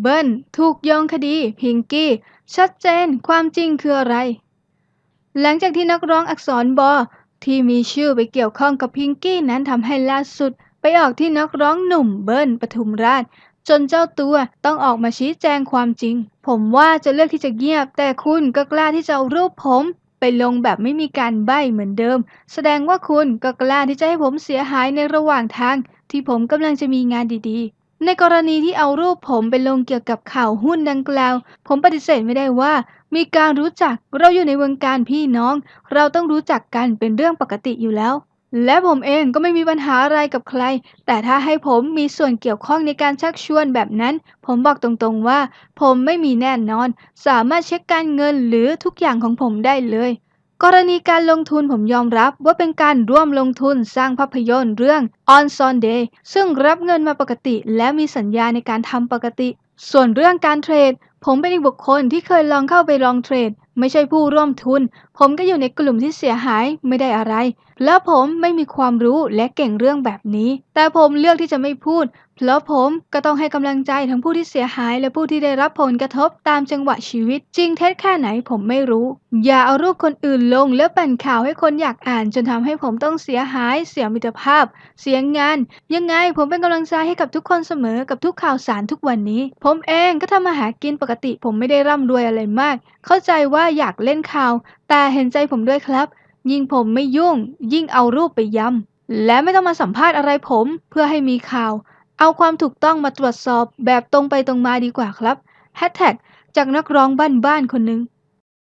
เบิ้ลถูกโยงคดีพิงกี้ ชัดเจนความจริงคืออะไร หลังจากที่นักร้องอักษรบอที่มีชื่อไปเกี่ยวข้องกับพิงกี้นั้นทำให้ล่าสุด ไปออกที่นักร้องหนุ่มเบิ้ลปทุมราช จนเจ้าตัวต้องออกมาชี้แจงความจริง ผมว่าจะเลือกที่จะเงียบ แต่คุณก็กล้าที่จะเอารูปผม ไปลงแบบไม่มีการใบ้เหมือนเดิม แสดงว่าคุณก็กล้าที่จะให้ผมเสียหายในระหว่างทาง ที่ผมกำลังจะมีงานดีๆ ในกรณีที่เอารูปผมไปลงเกี่ยวกับข่าวหุ้นดังกล่าว ผมปฏิเสธไม่ได้ว่า มีการรู้จักเราอยู่ในวงการพี่น้อง เราต้องรู้จักกันเป็นเรื่องปกติอยู่แล้ว และผมเองก็ไม่มีปัญหาอะไรกับใคร แต่ถ้าให้ผมมีส่วนเกี่ยวข้องในการชักชวนแบบนั้น ผมบอกตรงๆว่า ผมไม่มีแน่นอน สามารถเช็คการเงินหรือทุกอย่างของผมได้เลย กรณีการลงทุนผมยอมรับว่าเป็นการร่วมลงทุนสร้างภาพยนตร์เรื่อง On Sunday ซึ่งรับเงินมาปกติและมีสัญญาในการทำปกติ ส่วนเรื่องการเทรด ผมเป็นอีกบุคคลที่เคยลองเข้าไปลองเทรด ไม่ใช่ผู้ร่วมทุน ผมก็อยู่ในกลุ่มที่เสียหายไม่ได้อะไร แล้วผมไม่มีความรู้และเก่งเรื่องแบบนี้ แต่ผมเลือกที่จะไม่พูด เพราะผมก็ต้องให้กำลังใจทั้งผู้ที่เสียหายและผู้ที่ได้รับผลกระทบตามจังหวะชีวิต จริงเท็จแค่ไหนผมไม่รู้ อย่าเอารูปคนอื่นลงแล้วปั่นข่าวให้คนอยากอ่าน จนทำให้ผมต้องเสียหาย เสียมิตรภาพ เสียงาน ยังไงผมเป็นกำลังใจให้กับทุกคนเสมอกับทุกข่าวสารทุกวันนี้ ผมเองก็ทำมาหากินปกติผมไม่ได้ร่ำรวยอะไรมาก เข้าใจว่าอยากเล่นข่าว แต่เห็นใจผมด้วยครับ ยิ่งผมไม่ยุ่ง ยิ่งเอารูปไปย้ำและไม่ต้องมาสัมภาษณ์อะไรผมเพื่อให้มีข่าว เอาความถูกต้องมาตรวจสอบแบบตรงไปตรงมาดีกว่าครับแฮชแท็กจากนักร้องบ้านๆคนหนึ่ง